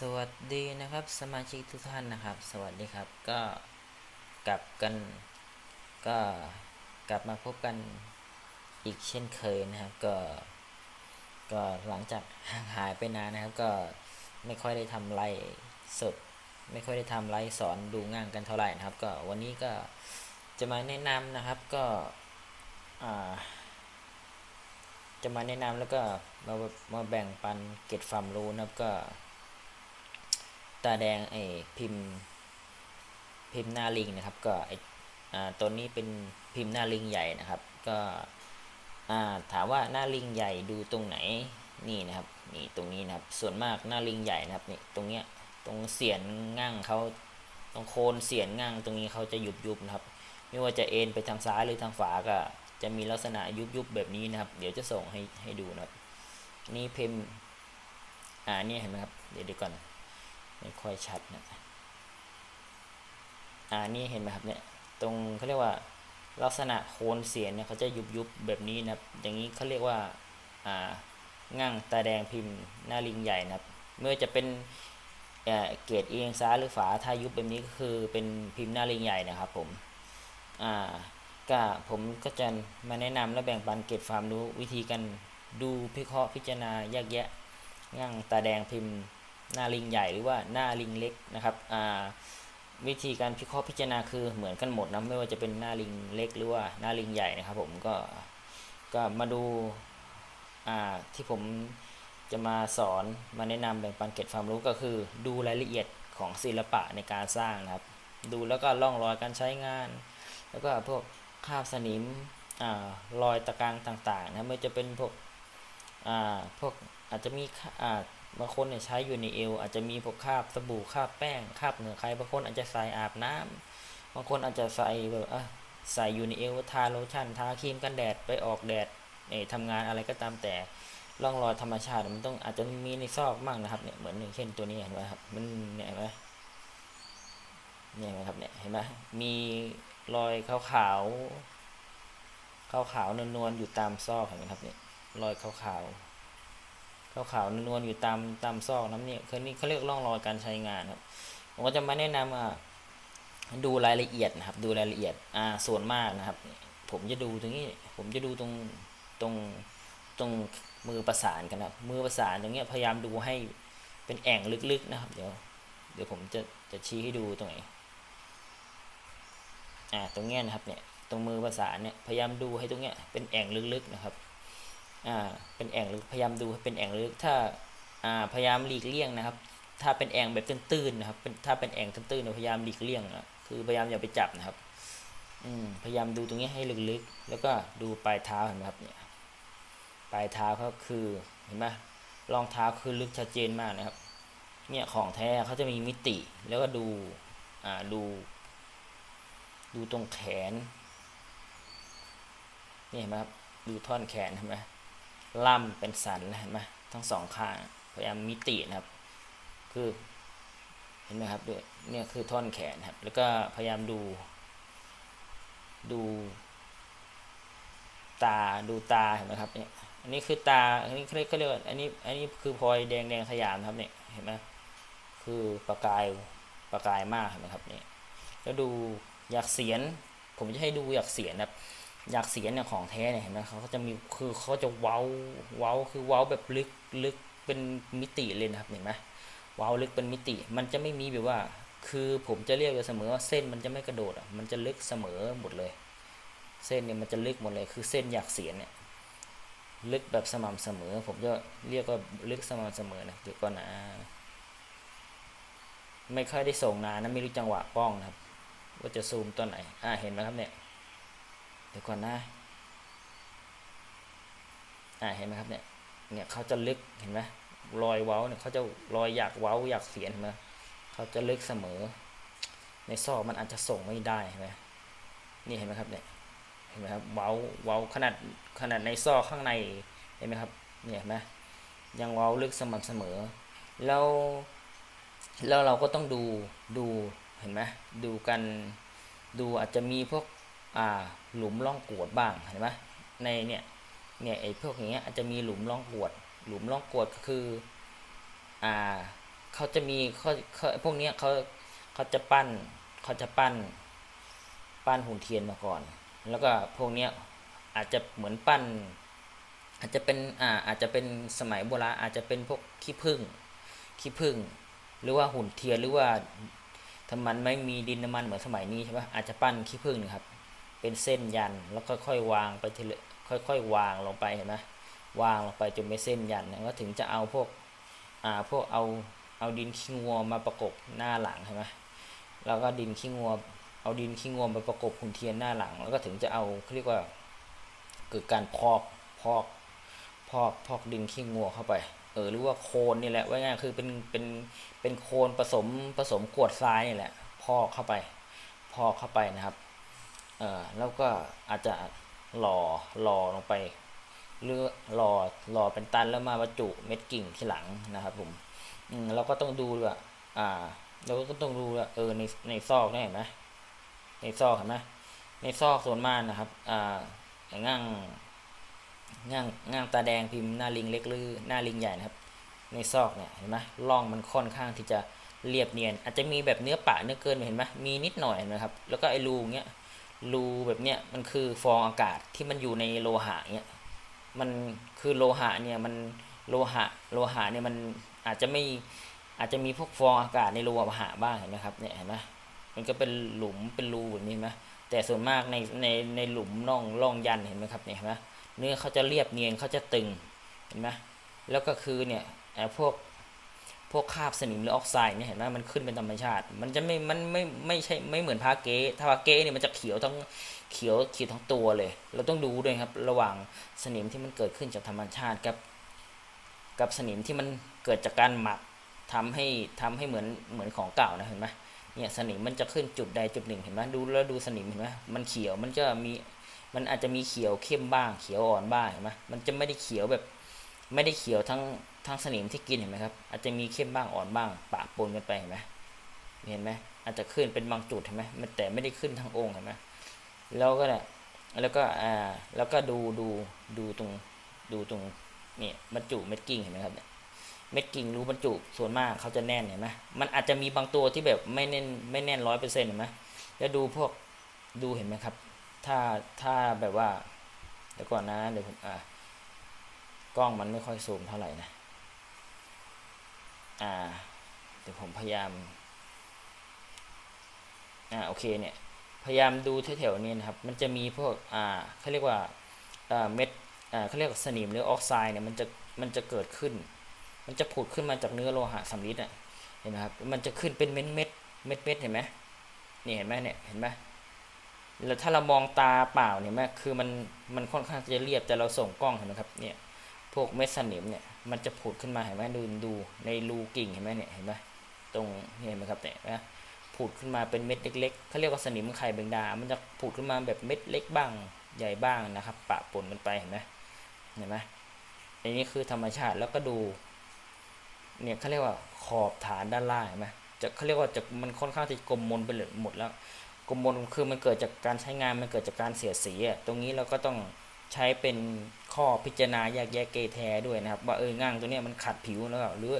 สวัสดีนะครับสมาชิกทุกท่านนะครับ สวัสดีครับก็กลับกันก็กลับมาพบกันอีกเช่นเคยนะครับ ก็ก็หลังจากห่างหายไปนานนะครับ ก็ไม่ค่อยได้ทำไลฟ์สด ไม่ค่อยได้ทำไลฟ์สอนดูงานกันเท่าไหร่นะครับ ก็วันนี้ก็จะมาแนะนำนะครับก็จะมาแนะนำแล้วก็มามาแบ่งปันเก็บความรู้นะครับก็ ตาแดงไอ้พิมพ์ พิมพ์หน้าลิงนะครับ ก็ไอ้อ่าตัวนี้เป็นพิมพ์หน้าลิงใหญ่นะครับ ก็อ่าถามว่าหน้าลิงใหญ่ดูตรงไหนนี่นะครับนี่ตรงนี้นะครับ ส่วนมากหน้าลิงใหญ่นะครับนี่ตรงเนี้ยตรงเสียนง่างเขาตรงโคนเสียนง่างตรงนี้เขาจะยุบยุบนะครับ ไม่ว่าจะเอ็นไปทางซ้ายหรือทางขวาก็จะมีลักษณะยุบยุบแบบนี้นะครับ เดี๋ยวจะส่งให้ให้ดูนะครับ นี่พิมพ์อ่านี่เห็นไหมครับ เดี๋ยวดูก่อน ไม่ค่อยชัดนะอ่านี่เห็นไหมครับเนี่ยตรงเขาเรียกว่าลักษณะโคนเสียนเนี่ยเขาจะยุบยุบแบบนี้นะครับ อย่างนี้เขาเรียกว่าอ่าง่างตาแดงพิมพ์หน้าลิงใหญ่นะครับ เมื่อจะเป็นเกรดเอียงซ้ายหรือฝาถ้ายุบแบบนี้ก็คือเป็นพิมพ์หน้าลิงใหญ่นะครับผมอ่าก็ผมก็จะมาแนะนำและแบ่งปันเกรดความรู้วิธีการดูพิเคราะห์พิจารณาแยกแยะง่างตาแดงพิมพ์ หน้าลิงใหญ่หรือว่าหน้าลิงเล็กนะครับอ่าวิธีการพิเคราะห์พิจารณาคือเหมือนกันหมดนะไม่ว่าจะเป็นหน้าลิงเล็กหรือว่าหน้าลิงใหญ่นะครับ ผมก็ก็มาดูอ่าที่ผมจะมาสอนมาแนะนำแบ่งปันเก็ดความรู้ก็คือ ดูรายละเอียดของศิลปะในการสร้างนะครับ ดูแล้วก็ล่องรอยการใช้งาน แล้วก็พวกคาบสนิมอ่ารอยตะกางต่างๆนะไม่ว่าจะเป็นพวกอ่าพวกอาจจะมีอ่า บางคนเนี่ยใช้อยู่ในเอว อาจจะมีพวกคราบสบู่คราบแป้งคราบเหงื่อใครบางคนอาจจะใส่อาบน้ำบางคนอาจจะใส่แบบอะใส่อยู่ในเอวทาโลชั่นทาครีมกันแดดไปออกแดดเอ่อทำงานอะไรก็ตามแต่ร่องรอยธรรมชาติมันต้องอาจจะมีในซอกบ้างนะครับเนี่ยเหมือนอย่างเช่นตัวนี้เห็นไหมครับมันเนี่ยเห็นไหมเนี่ยนไหมครับเนี่ยเห็นไหมมีรอยขาวขาวขาวขาวนวลๆอยู่ตามซอกเห็นไหมครับเนี่ยรอยขาวขาว ขาวๆนวลๆอยู่ตามตามซอกน้ำเนี่ยคือนี่เขาเรียกร่องรอยการใช้งานครับผมก็จะมาแนะนำอะดูรายละเอียดนะครับ ดูรายละเอียดอ่าส่วนมากนะครับ ผมจะดูตรงนี้ผมจะดูตรงตรงตรงมือประสานกันนะครับมือประสานตรงเนี้ยพยายามดูให้เป็นแอ่งลึกๆนะครับ เดี๋ยว เดี๋ยวผมจะจะชี้ให้ดูตรงไหนอ่าตรงเนี้ยนะครับเนี่ยตรงมือประสานเนี่ยพยายามดูให้ตรงเนี้ยเป็นแอ่งลึกๆนะครับ อ่าเป็นแอ่งลึกพยายามดูเป็นแอ่งลึกถ้าอ่าพยายามหลีกเลี่ยงนะครับ ถ้าเป็นแอ่งแบบตื้นๆนะครับเป็นถ้าเป็นแอ่งตื้นๆพยายามหลีกเลี่ยงนะคือพยายามอย่าไปจับนะครับอืมพยายามดูตรงนี้ให้ลึกๆ แล้วก็ดูปลายเท้าเห็นไหมครับเนี่ยปลายเท้าเขาคือเห็นไหมรองเท้าคือลึกชัดเจนมากนะครับ เนี่ยของแท้เขาจะมีมิติแล้วก็ดูอ่าดู ดูตรงแขนนี่เห็นไหมครับดูท่อนแขนเห็นไหม ล่ำเป็นสันเห็นไหมทั้งสองข้างพยายามมิตินะครับ คือเห็นไหมครับด้วยเนี่ยคือท่อนแขนครับ แล้วก็พยายามดู ดู ตาดูตาเห็นไหมครับเนี่ยอันนี้คือตาอันนี้เขาเรียกเขาเรียกว่าอันนี้อันนี้คือพลอยแดงแดงสยามครับเนี่ยเห็นไหมคือประกายประกายมากเห็นไหมครับเนี่ยแล้วดูอยากเสียน ผมจะให้ดูอยากเสียนครับ อยากเสียเนี่ยของแท้เนี่ยเห็นไหมเขาก็จะมีคือเขาจะเว้าเว้าคือเว้าแบบลึกลึกเป็นมิติเลยนะครับเห็นไหมเว้าลึกเป็นมิติ มันจะไม่มีแบบว่า คือผมจะเรียกอยู่เสมอว่าเส้นมันจะไม่กระโดดอะมันจะลึกเสมอหมดเลย เส้นเนี่ยมันจะลึกหมดเลย คือเส้นอยากเสียเนี่ยลึกแบบสม่ำเสมอ ผมจะเรียกว่าลึกสม่ำเสมอนะเดี๋ยวก่อนนะไม่ค่อยได้ส่งนานนะไม่รู้จังหวะป้องนะครับ ว่าจะซูมตัวไหนอ่าเห็นไหมครับเนี่ย ดี๋ยวก่อนนะ อ่าเห็นไหมครับเนี่ย เนี่ยเขาจะลึกเห็นไหมรอยเว้าเนี่ยเขาจะรอยอยากเว้าอยากเสียนเห็นไหมเขาจะลึกเสมอ ในซอกมันอาจจะส่งไม่ได้เห็นไหมนี่เห็นไหมครับเนี่ยเห็นไหมครับเว้าเว้าขนาดขนาดในซอกข้างในเห็นไหมครับเนี่ยเห็นไหมยังเว้าลึกสม่ำเสมอ แล้วแล้วเราก็ต้องดูดูเห็นไหมดูกันดูอาจจะมีพวก หลุมร่องกวดบ้างเห็นไหมในเนี่ยเนี่ยไอ้พวกอย่างเงี้ยอาจจะมีหลุมร่องกวด หลุมร่องกวดก็คืออ่าเขาจะมีเขาเขาพวกเนี้ยเขาเขาจะปั้นเขาจะปั้น ปั้นหุ่นเทียนมาก่อน แล้วก็พวกเนี้ยอาจจะเหมือนปั้น อาจจะเป็นอ่าอาจจะเป็นสมัยโบราณอาจจะเป็นพวกขี้ผึ้งขี้ผึ้งหรือว่าหุ่นเทียนหรือว่าถ้ามันไม่มีดินน้ำมันเหมือนสมัยนี้ใช่ปะอาจจะปั้นขี้ผึ้งนะครับ เป็นเส้นยันแล้วก็ค่อยๆวางไปทีละค่อยๆวางลงไปเห็นไหมวางลงไปจนเป็นเส้นยันแล้วถึงจะเอาพวกอ่าพวกเอาเอาดินขี้งัวมาประกบหน้าหลังใช่ไหมแล้วก็ดินขี้งัวเอาดินขี้งวมไประกบหุ่นเทียนหน้าหลัง แล้วก็ถึงจะเอาเขาเรียกว่าเกิดการพอกพอกพอกพอกดินขี้งัวเข้าไปเออหรือว่าโคลนนี่แหละว่าง่ายคือเป็นเป็นเป็นโคลนผสมผสมกวดทรายนี่แหละพอกเข้าไปพอกเข้าไปนะครับ แล้วก็อาจจะหล่อหล่อลงไปหรือหล่อหล่อเป็นตันแล้วมาบรรจุเม็ดกิ่งที่หลังนะครับผมอืมเราก็ต้องดูด้วยว่าอ่า เราก็ต้องดูว่าเออในในซอกนี่เห็นไหมในซอกเห็นไหมในซอกส่วนมากนะครับอ่าง่างง่างง่างตาแดงพิมพ์หน้าลิงเล็กหรือหน้าลิงใหญ่นะครับ ในซอกเนี่ยเห็นไหมร่องมันค่อนข้างที่จะเรียบเนียน อาจจะมีแบบเนื้อปะเนื้อเกินเห็นไหมมีนิดหน่อยนะครับ แล้วก็ไอ้รูเนี้ย รูแบบเนี้ยมันคือฟองอากาศที่มันอยู่ในโลหะเนี้ยมันคือโลหะเนี่ยมันโลหะโลหะเนี่ยมันอาจจะไม่อาจจะมีพวกฟองอากาศในโลหะบ้างเห็นไหมครับเนี่ยเห็นไหมมันก็เป็นหลุมเป็นรูแบบนี้ไหมแต่ส่วนมากในในในหลุมน่องร่องยันเห็นไหมครับเนี่ยเห็นไหมเนื้อเขาจะเรียบเนียนเขาจะตึงเห็นไหมแล้วก็คือเนี่ยไอ้พวก พวกคราบสนิมหรือออกไซด์เนี่ยเห็นไหมมันขึ้นเป็นธรรมชาติ มันจะไม่ มันไม่ ไม่ใช่ ไม่เหมือนพาเก้ถ้าพาเก้เนี่ยมันจะเขียวทั้งเขียวเขียวทั้งตัวเลย เราต้องดูด้วยครับ ระหว่างสนิมที่มันเกิดขึ้นจากธรรมชาติกับกับสนิมที่มันเกิดจากการหมักทำให้ทำให้เหมือนเหมือนของเก่านะเห็นไหมเนี่ยสนิมมันจะขึ้นจุดใดจุดหนึ่งเห็นไหมดูแล้วดูสนิมเห็นไหมมันเขียวมันจะมีมันอาจจะมีเขียวเข้มบ้าง เขียวอ่อนบ้างเห็นไหมมันจะไม่ได้เขียวแบบ ไม่ได้เขียวทั้งทั้งสนิมที่กินเห็นไหมครับ อาจจะมีเข้มบ้างอ่อนบ้างปะปนกันไปเห็นไหมเห็นไหมอาจจะขึ้นเป็นบางจุดเห็นไหมมันแต่ไม่ได้ขึ้นทั้งองค์เห็นไหมแล้วก็เนี่ยแล้วก็อ่าแล้วก็ดูดูดูตรงดูตรงเนี่ยบรรจุเม็ดกิ้งเห็นไหมครับเนี่ยเม็ดกิ่งรูบรรจุส่วนมากเขาจะแน่นเห็นไหมมันอาจจะมีบางตัวที่แบบไม่แน่นไม่แน่นร้อยเปอร์เซ็นต์เห็นไหมแล้วดูพวกดูเห็นไหมครับ ถ้าถ้าแบบว่าเดี๋ยวก่อนนะเดี๋ยวผมอ่า กล้องมันไม่ค่อยซูมเท่าไหร่นะ อ่า เดี๋ยวผมพยายาม อ่า โอเคเนี่ย พยายามดูแถวๆนี้นะครับ มันจะมีพวก อ่าเขาเรียกว่า อ่า เม็ด อ่าเขาเรียกสนิมหรือออกไซด์เนี่ย มันจะ มันจะเกิดขึ้น มันจะผุดขึ้นมาจากเนื้อโลหะสำริดอะ เห็นไหมครับ มันจะขึ้นเป็นเม็ดเม็ดเม็ดเม็ดเห็นไหมนี่เห็นไหมเนี่ย เห็นไหมแล้วถ้าเรามองตาเปล่าเนี่ยแม่คือมันมันค่อนข้างจะเรียบแต่เราส่งกล้องเห็นไหมครับเนี่ย พวกเม็ดสนิมเนี่ยมันจะผุดขึ้นมาเห็นไหมดูดูในรูกิ่งเห็นไหมเนี่ยเห็นไหมตรงนี่เห็นไหมครับเนี่ยนะผุดขึ้นมาเป็นเม็ดเล็กๆเขาเรียกว่าสนิมไข่แบงดา มันจะผุดขึ้นมาแบบเม็ดเล็กบ้างใหญ่บ้างนะครับ ปะปนกันไปเห็นไหมเห็นไหมอันนี้คือธรรมชาติแล้วก็ดูเนี่ยเขาเรียกว่าขอบฐานด้านล่างเห็นไหมจะเขาเรียกว่าจะมันค่อนข้างที่กลมมนไปเลยหมดแล้วกลมมนคือมันเกิดจากการใช้งานมันเกิดจากการเสียดสีอะตรงนี้เราก็ต้อง ใช้เป็นข้อพิจารณาแยกแยะเกแท้ด้วยนะครับ ว่าเออง่างตัวเนี้ยมันขัดผิวแล้วหรือ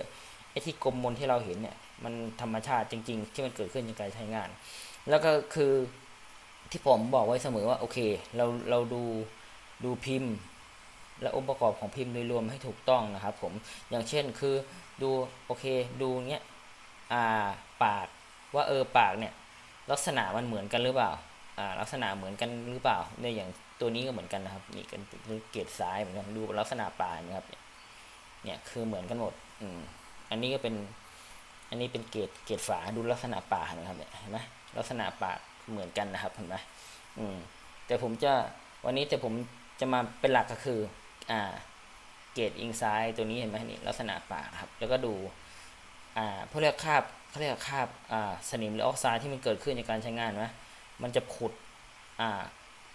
ไอ้ที่กลมมนที่เราเห็นเนี่ยมันธรรมชาติจริง ๆ ที่มันเกิดขึ้นจากการใช้งาน แล้วก็คือที่ผมบอกไว้เสมอว่าโอเค เราเราดูดูพิมพ์ และองค์ประกอบของพิมพ์โดยรวมให้ถูกต้องนะครับผมอย่างเช่นคือดูโอเคดูเนี้ยอ่าปากว่าเออปากเนี่ยลักษณะมันเหมือนกันหรือเปล่าอ่าลักษณะเหมือนกันหรือเปล่าในอย่าง ตัวนี้ก็เหมือนกันนะครับ นี่กันเกรดซ้ายเหมือนกันดูลักษณะปานะครับ เนี่ยคือเหมือนกันหมด อืมอันนี้ก็เป็น อันนี้เป็นเกรดเกรดฝาดูลักษณะปากนะครับเนี่ยเห็นไหมลักษณะปากเหมือนกันนะครับเห็นไหมอืม แต่ผมจะวันนี้แต่ผมจะมาเป็นหลักก็คือ อ่า เกตอิงซ้ายตัวนี้เห็นไหมนี่ลักษณะปากครับ แล้วก็ดู อ่าพวกเรียกคาบเขาเรียกคาบอ่าสนิมหรือออกไซด์ที่มันเกิดขึ้นในการใช้งานไหมมันจะผุด อ่า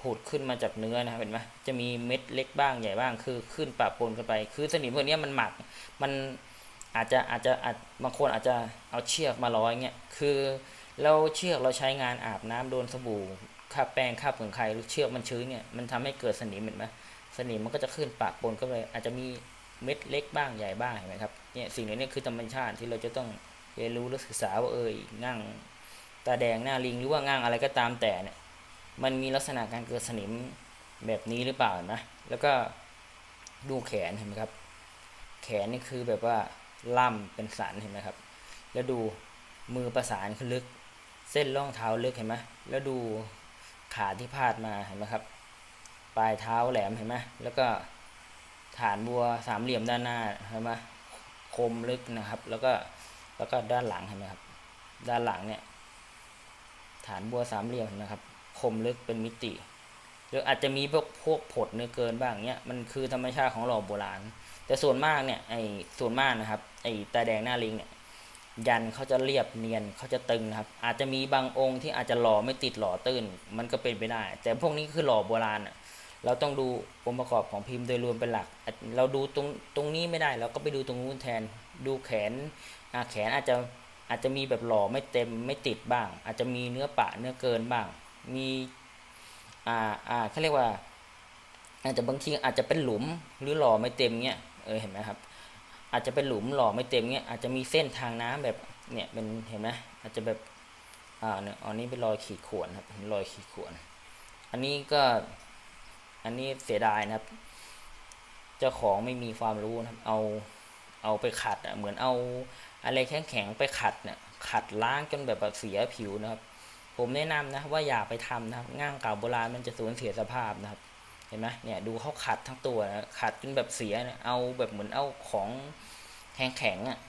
ผุดขึ้นมาจากเนื้อนะครับเห็นไหมจะมีเม็ดเล็กบ้างใหญ่บ้างคือขึ้นปะปนกันไป คือสนิมพวกนี้มันหมักมันอาจจะอาจจะอาจบางคนอาจจะเอาเชือกมาร้อยเงี้ยคือเราเชือกเราใช้งานอาบน้ำโดนสบู่คราบแป้งคราบผงไข่หรือเชือกมันชื้นเนี่ยมันทำให้เกิดสนิมเห็นไหมสนิมมันก็จะขึ้นปะปนก็เลย อาจจะมีเม็ดเล็กบ้างใหญ่บ้างเห็นไหมครับเนี่ยสิ่งเหล่านี้คือธรรมชาติที่เราจะต้องเรียนรู้และศึกษาว่าเออง่างตาแดงหน้าลิงหรือว่าง่างอะไรก็ตามแต่เนี่ย มันมีลักษณะการเกิดสนิมแบบนี้หรือเปล่านไหมแล้วก็ดูแขนเห็นไหมครับ แขนนี่คือแบบว่าล่ำเป็นสันเห็นไหมครับ แล้วดูมือประสานคือลึก เส้นร่องเท้าลึกเห็นไหมแล้วดูขาที่พาดมาเห็นไหมครับ ปลายเท้าแหลมเห็นไหมแล้วก็ฐานบัวสามเหลี่ยมด้านหน้าเห็นไหมคมลึกนะครับ แล้วก็แล้วก็ด้านหลังเห็นไหมครับ ด้านหลังเนี่ย ฐานบัวสามเหลี่ยมนไหมครับ คมลึกเป็นมิติ หรืออาจจะมีพวกพวกผดเนื้อเกินบ้างเนี้ยมันคือธรรมชาติของหล่อโบราณ แต่ส่วนมากเนี่ยไอ้ส่วนมากนะครับไอ้ตาแดงหน้าลิงเนี่ยยันเขาจะเรียบเนียนเขาจะตึงนะครับ อาจจะมีบางองค์ที่อาจจะหล่อไม่ติดหล่อตื้น มันก็เป็นไปได้ แต่พวกนี้คือหล่อโบราณอะเราต้องดูองค์ประกอบของพิมพ์โดยรวมเป็นหลัก เราดูตรงตรงนี้ไม่ได้ เราก็ไปดูตรงนู้นแทน ดูแขนอะแขนอาจจะอาจจะมีแบบหล่อไม่เต็มไม่ติดบ้าง อาจจะมีเนื้อปะเนื้อเกินบ้าง มีอ่าอ่าเขาเรียกว่า อาจจะบางทีอาจจะเป็นหลุมหรือหล่อไม่เต็มเงี้ยเออเห็นไหมครับ อาจจะเป็นหลุมหล่อไม่เต็มเงี้ยอาจจะมีเส้นทางน้ำแบบเนี่ยเป็นเห็นไหมอาจจะแบบอ่าเนี่ยอันนี้เป็นรอยขีดข่วนครับเห็นรอยขีดข่วน อันนี้ก็อันนี้เสียดายนะครับ เจ้าของไม่มีความรู้นะครับ เอาเอาไปขัดอะเหมือนเอาอะไรแข็งๆไปขัดเนี่ยขัดล้างจนแบบเสียผิวนะครับ ผมแนะนำนะว่าอย่าไปทำนะครับง่างเก่าโบราณมันจะสูญเสียสภาพนะครับ เห็นไหมเนี่ยดูเขาขัดทั้งตัวนะขัดจนแบบเสียเนี่ยเอาแบบเหมือนเอาของแข็งๆอะ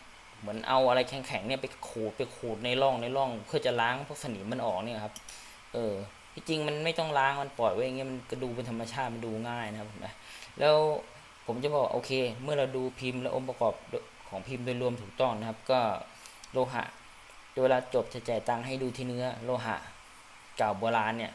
เหมือนเอาอะไรแข็งๆเนี่ยไปขูดไปขูดในร่องในร่อง เพื่อจะล้างพวกสนิมมันออกเนี่ยครับ เออที่จริงมันไม่ต้องล้างมันปล่อยไว้อย่างเงี้ยมันก็ดูเป็นธรรมชาติมันดูง่ายนะครับนไหมแล้วผมจะบอกโอเค เมื่อเราดูพิมพ์และองค์ประกอบของพิมพ์โดยรวมถูกต้องนะครับ ก็โลหะ เวลาจบจะจ่ายตังค์ให้ดูที่เนื้อโลหะเก่าโบราณเนี่ย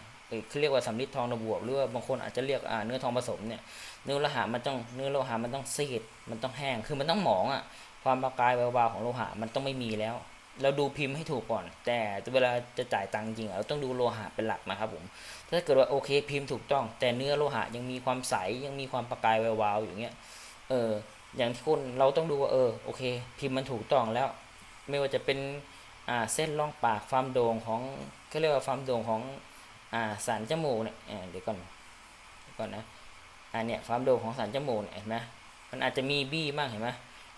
เขาเรียกว่าสำริดทองระบวบหรือว่าบางคนอาจจะเรียกเนื้อทองผสมเนี่ยเนื้อโลหะมันต้องเนื้อโลหะมันต้องซีดมันต้องแห้งคือมันต้องหมองอะ่ะความประกายแวววาวของโลหะมันต้องไม่มีแล้ว เราดูพิมพ์ให้ถูกก่อน แต่เวลาจะจ่ายตังค์จริงเราต้องดูโลหะเป็นหลักนะครับผมถ้าเกิดว่าโอเคพิมพ์ถูกต้อง แต่เนื้อโลหะยังมีความใสยังมีความประกายแวววาวอย่างเงี้ยเอออย่างที่คุณเราต้องดูว่าเออโอเค พิมพ์มันถูกต้องแล้ว ไม่ว่าจะเป็น เส้นร่องปากความโด่งของเขาเรียกว่าความโด่งของอสันจมูกเนี่ยเดี๋ยวก่อนก่อนนะอันเนี้ยความโด่งของสันจมูกเนี่ยเห็นไหมมันอาจจะมีบี้บ้างเห็นไหม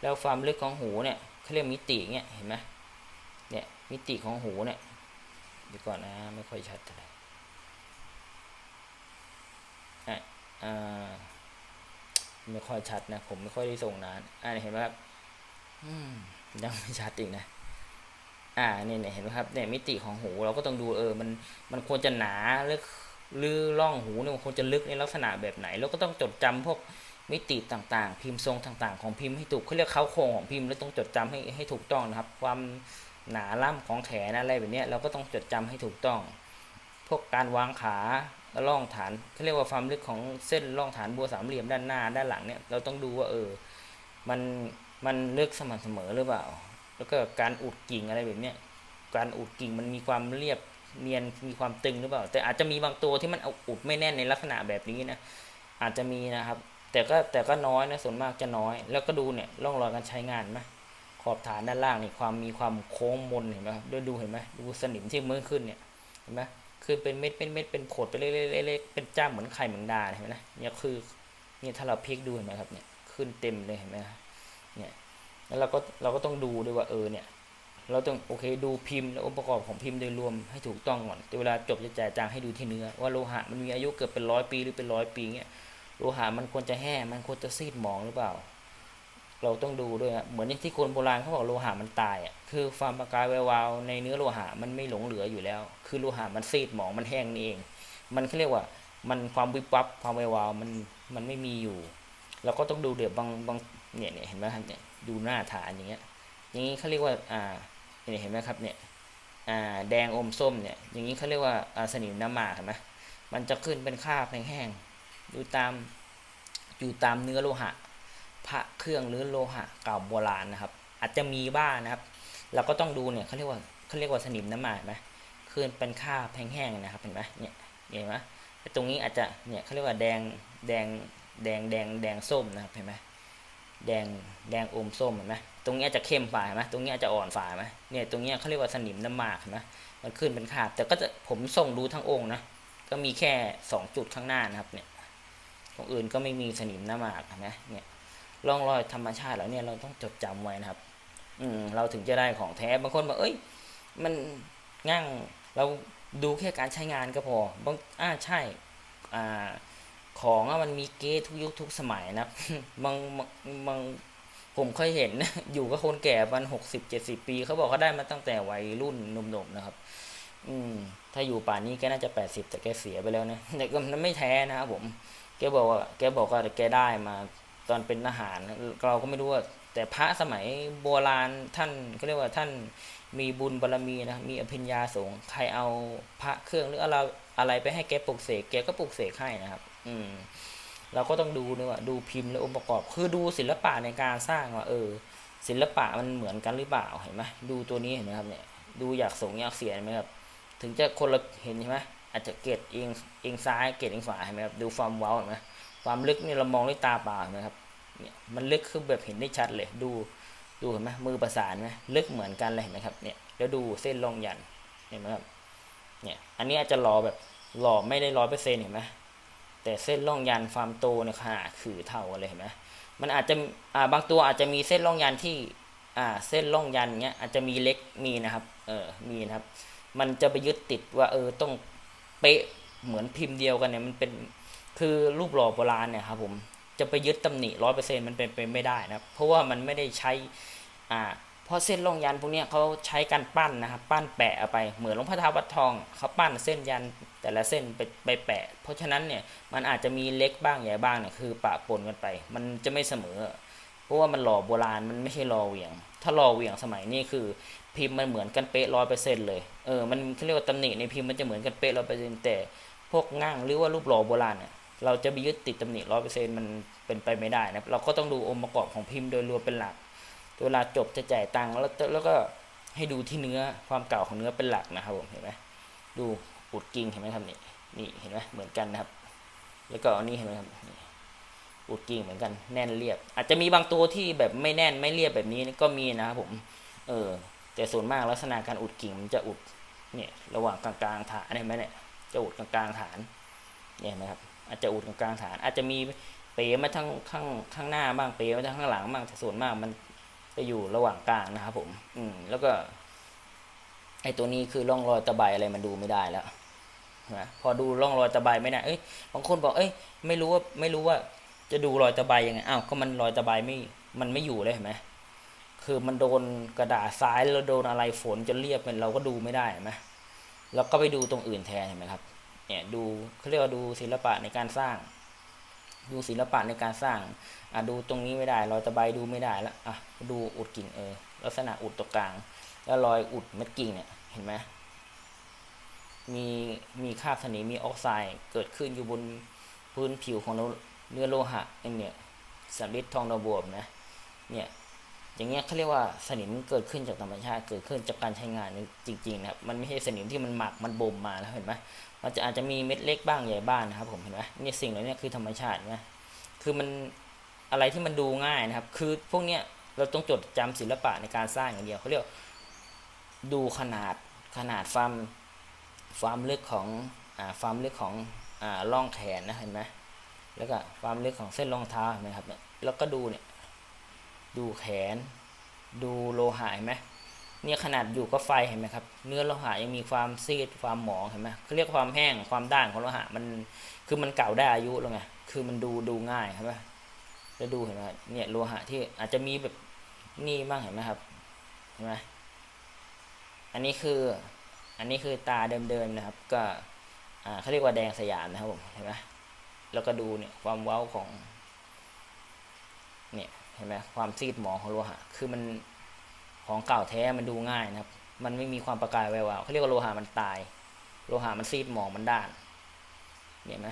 แล้วความลึกของหูเนี่ยเขาเรียกมิติเนี่ยเห็นไหมเนี่ยมิติของหูเนี่ยเดี๋ยวก่อนนะไม่ค่อยชัดเท่าไหร่ไม่ค่อยชัดนะผมไม่ค่อยได้ส่งนานอ่าเห็นไหมครับอืมยังไม่ชัดอีกนะ อ่าเนี่ยเห็นไหมครับเนี่ยมิติของหูเราก็ต้องดูเออมันมันควรจะหนาหรือหรือร่องหูเนี่ยมันควรจะลึกในลักษณะแบบไหน แล้วก็ต้องจดจำพวกมิติต่างๆ พิมพ์ทรงต่างๆ ของพิมพ์ให้ถูกเขาเรียกเขาโครงของพิมพ์แล้วต้องจดจำให้ให้ถูกต้องนะครับ ความหนาล่ำของแขนอะไรแบบเนี้ยเราก็ต้องจดจำให้ถูกต้อง พวกการวางขาล่องฐานเขาเรียกว่าความลึกของเส้นล่องฐานบัวสามเหลี่ยมด้านหน้าด้านหลังเนี่ยเราต้องดูว่าเออมันมันลึกสม่ำเสมอหรือเปล่า แล้วก็การอุดกิ่งอะไรแบบเนี้ยการอุดกิ่งมันมีความเรียบเนียนมีความตึงหรือเปล่า แต่อาจจะมีบางตัวที่มันเอาอุดไม่แน่นในลักษณะแบบนี้นะอาจจะมีนะครับ แต่ก็แต่ก็น้อยนะส่วนมากจะน้อย แล้วก็ดูเนี่ยร่องรอยการใช้งานไหมขอบฐานด้านล่างนี่ความมีความโค้งมนเห็นไหมครับด้วยดูเห็นไหมดูสนิมที่เมื่อขึ้นเนี่ยเห็นไหมคือเป็นเม็ดเป็นเม็ดเป็นขดไปเล็กๆเป็นจ้ำเหมือนไข่เหมือนดาเห็นไหมนะเนี่ยคือเนี่ยถ้าเราพลิกดูเห็นไหมครับเนี่ยขึ้นเต็มเลยเห็นไหมครับเนี่ย แล้วเราก็เราก็ต้องดูด้วยว่าเออเนี่ย เราต้องโอเคดูพิมพ์และองค์ประกอบของพิมพ์โดยรวมให้ถูกต้องก่อนแต่เวลาจบจะจ่ายจางให้ดูที่เนื้อ ว่าโลหะมันมีอายุเกือบเป็นร้อยปีหรือเป็นร้อยปีเงี้ยโลหะมันควรจะแห้งมันควรจะซีดหมองหรือเปล่า เราต้องดูด้วยนะเหมือนอย่างที่คนโบราณเขาบอกโลหะมันตายอะคือความประกายแวววาวในเนื้อโลหะมันไม่หลงเหลืออยู่แล้ว คือโลหะมันซีดหมองมันแห้งนี่เอง มันเขาเรียกว่ามันความวิบวับความแวววาวมันมันไม่มีอยู่ เราก็ต้องดูเดี๋ยวบางบางเนี่ยเนี่ยเห็นไหมครับเนี่ย ดูหน้าฐานอย่างเงี้ย อย่างนี้เขาเรียกว่าอ่าเห็นไหมครับเนี่ยอ่าแดงอมส้มเนี่ย อย่างนี้เขาเรียกว่าอ่าสนิมน้ำหมากเห็นไหมมันจะขึ้นเป็นคราบแห้งๆอยู่ตามอยู่ตามเนื้อโลหะ พระเครื่องหรือโลหะเก่าโบราณนะครับ อาจจะมีบ้างนะครับ เราก็ต้องดูเนี่ยเขาเรียกว่าเขาเรียกว่าสนิมน้ำหมากเห็นไหมขึ้นเป็นคราบแห้งๆนะครับเห็นไหมเนี่ยเห็นไหมตรงนี้อาจจะเนี่ยเขาเรียกว่าแดงแดงแดงแดงแดงส้มนะครับเห็นไหม แดงแดงอมส้มเห็นไหมตรงนี้จะเข้มฝ่าเห็นไหมตรงนี้จะอ่อนฝ่าเห็นไหมเนี่ยตรงนี้เขาเรียกว่าสนิมน้ำหมากเห็นไหมมันขึ้นเป็นคราบแต่ก็จะผมส่งดูทั้งองค์นะก็มีแค่สองจุดข้างหน้านะครับเนี่ยตรงอื่นก็ไม่มีสนิมน้ำหมากนไหมเนี่ยร่องรอยธรรมชาติแล้วเนี่ยเราต้องจดจำไว้นะครับ อืมเราถึงจะได้ของแท้บางคนบอกเอ้ย มันง่างเราดูแค่การใช้งานก็พอบางอ่าใช่อ่า ของมันมีเกททุกยุคทุกสมัยนะครับางบางผมเคยเห็นอยู่กับคนแก่วันหกสิบเจ็ดสิบปีเขาบอกเขาได้มาตั้งแต่วัยรุ่นหนุ่มๆนะครับ อืม ถ้าอยู่ป่านนี้แกน่าจะแปดสิบแต่แกเสียไปแล้วนะแต่ก็มันไม่แท้นะครับผมแกบอกว่าแกบอกว่าแกได้มาตอนเป็นทหารเราก็ไม่รู้ว่า แต่พระสมัยโบราณท่านก็เรียกว่าท่านมีบุญบารรมีนะมีอภิญญาสงใครเอาพระเครื่องหรืออะไรอะไรไปให้แกปลุกเสกแกก็ปลุกเสกให้นะครับ อืม เราก็ต้องดูด้วยว่าดูพิมพ์และองค์ประกอบ คือดูศิลปะในการสร้างว่า เออ ศิลปะมันเหมือนกันหรือเปล่าเห็นไหมดูตัวนี้เห็นไหมครับเนี่ย ดูอยากสงอยากเสียไหมครับ ถึงจะคนละเห็นใช่ไหมอาจจะเกตเองเองซ้ายเกตเองขวาเห็นไหมครับดูความเว้าเห็นไหมความลึกนี่เรามองด้วยตาเปล่าเห็นไหมครับเนี่ยมันลึกคือแบบเห็นได้ชัดเลย ดูดูเห็นไหมมือประสานไหมลึกเหมือนกันเลยเห็นไหมครับเนี่ยแล้วดูเส้นรองยันเห็นไหมครับเนี่ยอันนี้อาจจะหล่อแบบหล่อไม่ได้ร้อยเปอร์เซ็นต์เห็นไหม แต่เส้นร่องยันความโตเนี่ยขนาดคือเท่ากันเลยเห็นไหมมันอาจจะอ่าบางตัวอาจจะมีเส้นร่องยันที่อ่าเส้นร่องยันเนี้ยอาจจะมีเล็กมีนะครับเออมีนะครับ มันจะไปยึดติดว่าเออต้องเป๊ะเหมือนพิมพ์เดียวกันเนี่ยมันเป็นคือรูปหล่อโบราณเนี่ยครับผมจะไปยึดตำหนิร้อยเปอร์เซ็นต์มันเป็นไปไม่ได้นะครับ เพราะว่ามันไม่ได้ใช้อ่า เพราะเส้นร่งยันพวกนี้เขาใช้การปั้นนะครับ ปั้นแปะเอาไป เหมือนหลวงพ่อท้าวัดทองเขาปั้นเส้นยันแต่ละเส้นไปไปแปะ เพราะฉะนั้นเนี่ยมันอาจจะมีเล็กบ้างใหญ่บ้างเนี่ยคือปะปนกันไป มันจะไม่เสมอ เพราะว่ามันหล่อโบราณมันไม่ใช่หล่อเหวี่ยง ถ้าหล่อเหวี่ยงสมัยนี้คือ พิมพ์มันเหมือนกันเป๊ะร้อยเปอร์เซ็นเลยเออมันเขาเรียกว่าตำหนิในพิมพ์มันจะเหมือนกันเป๊ะร้อยเปอร์เซ็นแต่พวกง่างหรือว่ารูปหล่อโบราณเนี่ยเราจะไปยึดติดตำหนิร้อยเปอร์เซ็นมันเป็นไปไม่ได้นะเราก็ต้องดูองค์ประกอบของพิมพ์โดยรวมเป็นหลัก เวลาจบจะจ่ายตังค์แล้วแล้วก็ให้ดูที่เนื้อความเก่าของเนื้อเป็นหลักนะครับผมเห็นไหมดูอุดกิ่งเห็นไหมครับนี่นี่เห็นไหมเหมือนกันนะครับ แล้วก็อันนี้เห็นไหมครับนี่อุดกิ่งเหมือนกันแน่นเรียบ อาจจะมีบางตัวที่แบบไม่แน่นไม่เรียบแบบนี้ก็มีนะครับผมเออแต่ส่วนมากลักษณะการอุดกิ่งมันจะอุดเนี่ยระหว่างกลางๆฐานเห็นไหมเนี่ยจะอุดกลางๆฐานเนี่ยเห็นไหมครับอาจจะอุดกลางๆฐาน อาจจะมีเป๋มาทั้งข้างข้างหน้าบ้างเป๋มาทั้งข้างหลังบ้างแต่ส่วนมากมัน จะอยู่ระหว่างกลางนะครับผม อืม แล้วก็ไอตัวนี้คือร่องรอยตะไบอะไรมันดูไม่ได้แล้วนะพอดูร่องรอยตะไบไม่ได้เอ้ยบางคนบอกเอ้ยไม่รู้ว่าไม่รู้ว่า จะดูรอยตะไบยังไงอ้าวก็มันรอยตะไบไม่มันไม่อยู่เลยเห็นไหมคือมันโดนกระดาษซ้ายแล้วโดนอะไรฝนจนเรียบมันเราก็ดูไม่ได้เห็นไหมเราก็ไปดูตรงอื่นแทนเห็นไหมครับ เนี่ยดูเขาเรียกว่าดูศิลปะในการสร้าง ดูศิลปะในการสร้างอะดูตรงนี้ไม่ได้รอยตะไบดูไม่ได้แล้วอะดูอุดกิ่งเออลักษณะอุดตรงกลาง แล้วรอยอุดเม็ดกิ่งเนี่ยเห็นไหมมีมีคราบสนิมมีออกไซด์เกิดขึ้นอยู่บนพื้นผิวของเนื้อโลหะไอ้เนี่ยสำริดทองดาวบวมนะเนี่ย อย่างเงี้ยเขาเรียกว่าสนิมเกิดขึ้นจากธรรมชาติเกิดขึ้นจากการใช้งานจริงๆนะครับมันไม่ใช่สนิมที่มันหมักมันบ่มมาแล้วเห็นไหมมันจะอาจจะมีเม็ดเล็กบ้างใหญ่บ้างนะครับผมเห็นไหมเนี่ยสิ่งเหล่านี้คือธรรมชาตินะคือมันอะไรที่มันดูง่ายนะครับ คือพวกเนี้ยเราต้องจดจำศิลปะในการสร้างอย่างเดียวเขาเรียกดูขนาดขนาดความความลึกของอ่าความลึกของอ่าร่องแขนนะเห็นไหมแล้วก็ความลึกของเส้นรองเท้าเห็นไหมครับเนี่ยแล้วก็ดูเนี่ย ดูแขน ดูโลหะเห็นไหมเนี่ยขนาดอยู่ก็ไฟเห็นไหมครับ เนื้อโลหะยังมีความซีดความหมองเห็นไหมเขาเรียกความแห้งความด้านของโลหะมันคือมันเก่าได้อายุแล้วไงคือมันดูดูง่ายครับแล้วดูเห็นไหมเนี่ยโลหะที่อาจจะมีแบบนี่บ้างเห็นไหมครับเห็นไหมอันนี้คืออันนี้คือตาเดิมๆนะครับ ก็อ่าเขาเรียกว่าแดงสยามนะครับผมเห็นไหมแล้วก็ดูเนี่ยความเว้าของ เห็นไหมความซีดหมองของโลหะ คือมันของเก่าแท้มันดูง่ายนะครับ มันไม่มีความประกายแวววาวเขาเรียกว่าโลหะมันตาย โลหะมันซีดหมองมันด้านเนี่ยไหม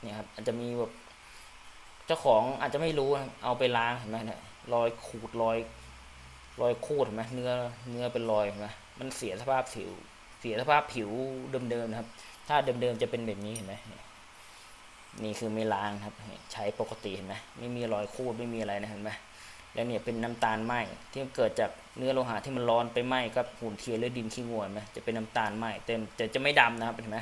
เนี่ยครับอาจจะมีแบบเจ้าของอาจจะไม่รู้นะเอาไปล้างเห็นไหมเนี่ยรอยขูดรอย รอยขูดเห็นไหมเนื้อเนื้อเป็นรอยเห็นไหมมันเสียสภาพผิว เสียสภาพผิวเดิมๆนะครับ ถ้าเดิมๆจะเป็นแบบนี้เห็นไหม นี่คือไม่ล้างครับ ใช้ปกติเห็นไหมไม่มีรอยคูดไม่มีอะไรนะเห็นไหมแล้วเนี่ยเป็นน้ำตาลไหมที่เกิดจากเนื้อโลหะที่มันร้อนไปไหมกับหุ่นเทียนหรือดินขี้งัวนไหมจะเป็นน้ำตาลไหมเต็มแต่จะไม่ดำนะครับเห็นไหม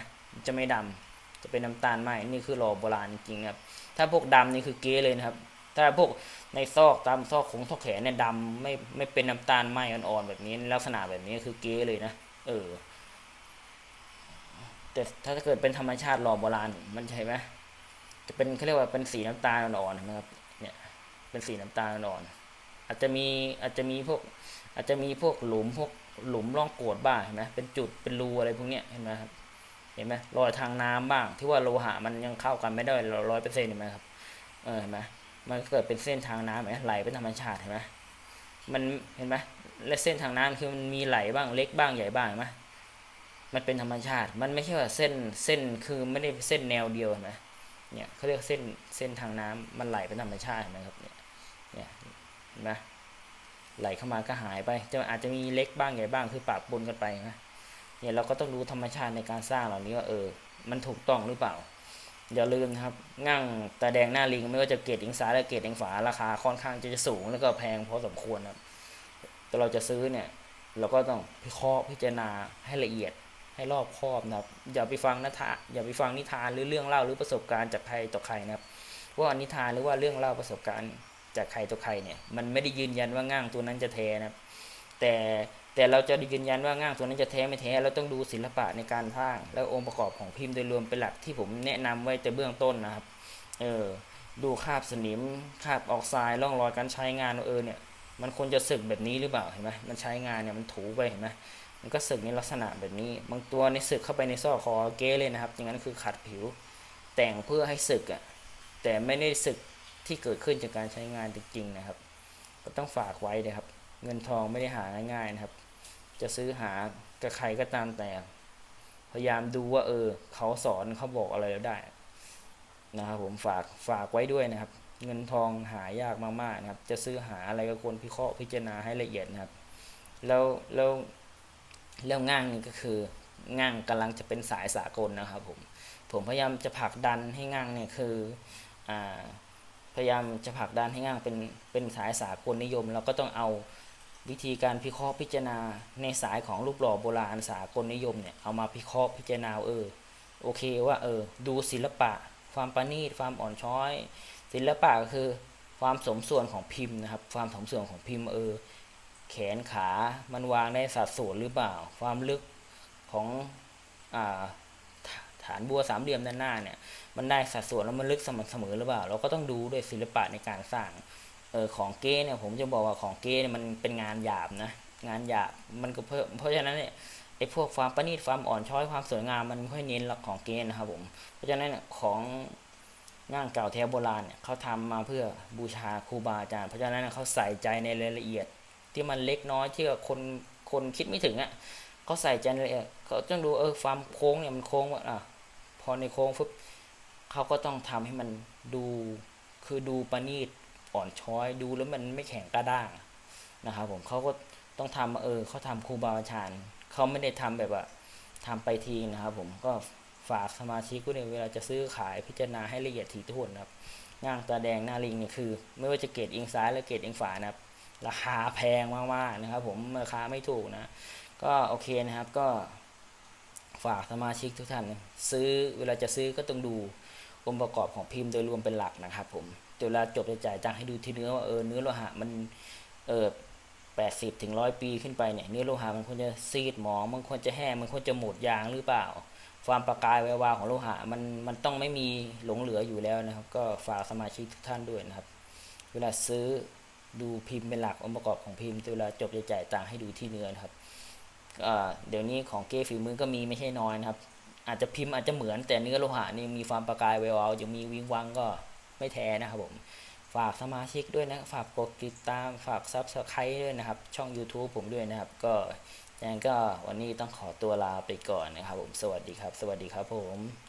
จะไม่ดำจะเป็นน้ำตาลไหมนี่คือหล่อโบราณจริงครับ ถ้าพวกดำนี่คือเก๊เลยนะครับ ถ้าพวกในซอกตามซอกของซอกแขนเนี่ยดำไม่ไม่เป็นน้ำตาลไหมอ่อนๆแบบนี้ลักษณะแบบนี้คือเก๊เลยนะเออแต่ถ้าเกิดเป็นธรรมชาติหล่อโบราณมันใช่ไหม จะเป็นเขาเรียกว่าเป็นสีน้ำตาลอ่อนๆนะครับ เนี่ยเป็นสีน้ำตาลอ่อนอาจจะมีอาจจะมีพวกอาจจะมีพวกหลุมพวกหลุมร่องโกรธบ้างเห็นไหมเป็นจุดเป็นรูอะไรพวกเนี้ยเห็นไหมครับเห็นไหมรอยทางน้ำบ้าง ที่ว่าโลหะมันยังเข้ากันไม่ได้ร้อยเปอร์เซ็นต์เห็นไหมครับเออเห็นไหมมันเกิดเป็นเส้นทางน้ำเห็นไหมไหลเป็นธรรมชาติเห็นไหมมันเห็นไหมและเส้นทางน้ำคือมันมีไหลบ้างเล็กบ้างใหญ่บ้างเห็นไหมมันเป็นธรรมชาติ มันไม่ใช่ว่าเส้นเส้นคือไม่ได้เส้นแนวเดียวเห็นไหม เนี่ยเขาเรียกเส้นเส้นทางน้ำมันไหลเป็นธรรมชาติเห็นไหมครับเนี่ยเนี่ยเห็นไหมไหลเข้ามาก็หายไปจะอาจจะมีเล็กบ้างใหญ่บ้างคือปะปนกันไปนะเนี่ยเราก็ต้องรู้ธรรมชาติในการสร้างเหล่านี้ว่าเออ มันถูกต้องหรือเปล่าอย่าลืมครับง่างตาแดงหน้าลิงไม่ว่าจะเกรดอิงซ้ายและเกรดอิงฝาราคาค่อนข้างจะสูงแล้วก็แพงพอสมควรครับแต่เราจะซื้อเนี่ย เราก็ต้องพิเคราะห์พิจารณาให้ละเอียด ให้รอบคอบนะครับ อย่าไปฟังนิทานอย่าไปฟังนิทานหรือเรื่องเล่าหรือประสบการณ์จากใครต่อใครนะครับว่านิทานหรือว่าเรื่องเล่าประสบการณ์จากใครต่อใครเนี่ยมันไม่ได้ยืนยันว่าง่างตัวนั้นจะแท้นะครับ แต่แต่เราจะยืนยันว่าง่างตัวนั้นจะแท้ไม่แท้เราต้องดูศิลปะในการสร้าง และองค์ประกอบของพิมพ์โดยรวมเป็นหลักที่ผมแนะนำไว้แต่เบื้องต้นนะครับ เออดูคาบสนิมคาบออกไซด์ร่องรอยการใช้งานเออเนี่ยมันควรจะสึกแบบนี้หรือเปล่าเห็นไหมมันใช้งานเนี่ยมันถูไปเห็นไหม มันก็สึกในลักษณะแบบนี้ บางตัวในสึกเข้าไปในซอกคอเก้เลยนะครับ อย่างนั้นคือขัดผิว แต่งเพื่อให้สึกอะ แต่ไม่ได้สึกที่เกิดขึ้นจากการใช้งานจริงๆนะครับ ก็ต้องฝากไว้นะครับ เงินทองไม่ได้หาง่ายๆนะครับ จะซื้อหากับใครก็ตามแต่ พยายามดูว่าเออ เขาสอนเขาบอกอะไรแล้วได้ นะครับผมฝากฝากไว้ด้วยนะครับ เงินทองหายากมากๆนะครับ จะซื้อหาอะไรก็ควรพิเคราะห์พิจารณาให้ละเอียดนะครับ แล้วแล้ว แล้วง่างนี่ก็คือง่างกำลังจะเป็นสายสากลนะครับผมผมพยายามจะผลักดันให้ง่างเนี่ยคืออพยายามจะผลักดันให้ง่างเป็นเป็นสายสากลนิยม เราก็ต้องเอาวิธีการพิเคราะห์พิจารณาในสายของรูปหล่อโบราณสากลนิยมเนี่ยเอามาพิเคราะห์พิจารณาเออโอเคว่าเออดูศิลปะ ความประณีตความอ่อนช้อย ศิลปะก็คือความสมส่วนของพิมพ์นะครับ ความสมส่วนของพิมพ์เออ แขนขามันวางในสัดส่วนหรือเปล่า ความลึกของฐานบัวสามเหลี่ยมด้านหน้าเนี่ย มันได้สัดส่วนแล้วมันลึกสม่ำเสมอหรือเปล่า เราก็ต้องดูด้วยศิลปะในการสร้างเออของเก้เนี่ยผมจะบอกว่าของเก้เนี่ยมันเป็นงานหยาบนะงานหยาบมันก็เพิ่มเพราะฉะนั้นเนี่ยไอ้พวกความประณีตความอ่อนช้อยความสวยงามมันไม่ค่อยเน้นหรอกของเก้นะครับผมเพราะฉะนั้นเนี่ยของงานเก่าแท้โบราณเนี่ยเขาทำมาเพื่อบูชาครูบาอาจารย์เพราะฉะนั้นเขาใส่ใจในรายละเอียด ที่มันเล็กน้อยที่ว่าคนคนคิดไม่ถึงอะเขาใส่ใจในรายลยเขาต้องดูเออความโค้งเนี่ยมันโค้งว่าอะพอในโค้งปุ๊บเขาก็ต้องทำให้มันดูคือดูประณีตอ่อนช้อยดูแล้วมันไม่แข็งกระด้างนะครับผมเขาก็ต้องทำเออเขาทำครูบาอาจารย์เขาไม่ได้ทำแบบว่าทำไปทีนะครับผมก็ฝากสมาชิกก็เนี่ยเวลาจะซื้อขายพิจารณาให้ละเอียดถี่ถ้วนนะครับง่างตาแดงหน้าลิงเนี่ยคือ ไม่ว่าจะเกรดอิงซ้ายและเกรดอิงฝานะครับ ราคาแพงมากๆนะครับ ผมราคาไม่ถูกนะ ก็โอเคนะครับก็ฝากสมาชิกทุกท่าน ซื้อเวลาจะซื้อก็ต้องดูองค์ประกอบของพิมพ์โดยรวมเป็นหลักนะครับ ผมเวลาจบจะจ่ายจ้างให้ดูที่เนื้อว่าเออเนื้อโลหะมันเออแปดสิบถึงร้อยปีขึ้นไปเนี่ยเนื้อโลหะมันควรจะซีดหมองมันควรจะแห้งมันควรจะหมดยางหรือเปล่าความประกายแวววาวของโลหะมันมันต้องไม่มีหลงเหลืออยู่แล้วนะครับ ก็ฝากสมาชิกทุกท่านด้วยนะครับ เวลาซื้อ ดูพิมพ์เป็นหลักองค์ประกอบของพิมพ์เวลาจบจะจ่ายตังค์ให้ดูที่เนื้อนะครับเดี๋ยวนี้ของเก้ฝีมือก็มีไม่ใช่น้อยนะครับ อาจจะพิมพ์อาจจะเหมือนแต่เนื้อโลหะนี่มีความประกายแวววาวยังมีวิงวังก็ไม่แท้นะครับผมฝากสมาชิกด้วยนะ ฝากกดติดตามฝากซับสไครต์ด้วยนะครับ ช่อง YouTube ผมด้วยนะครับ ก็ยังก็วันนี้ต้องขอตัวลาไปก่อนนะครับผม สวัสดีครับ สวัสดีครับผม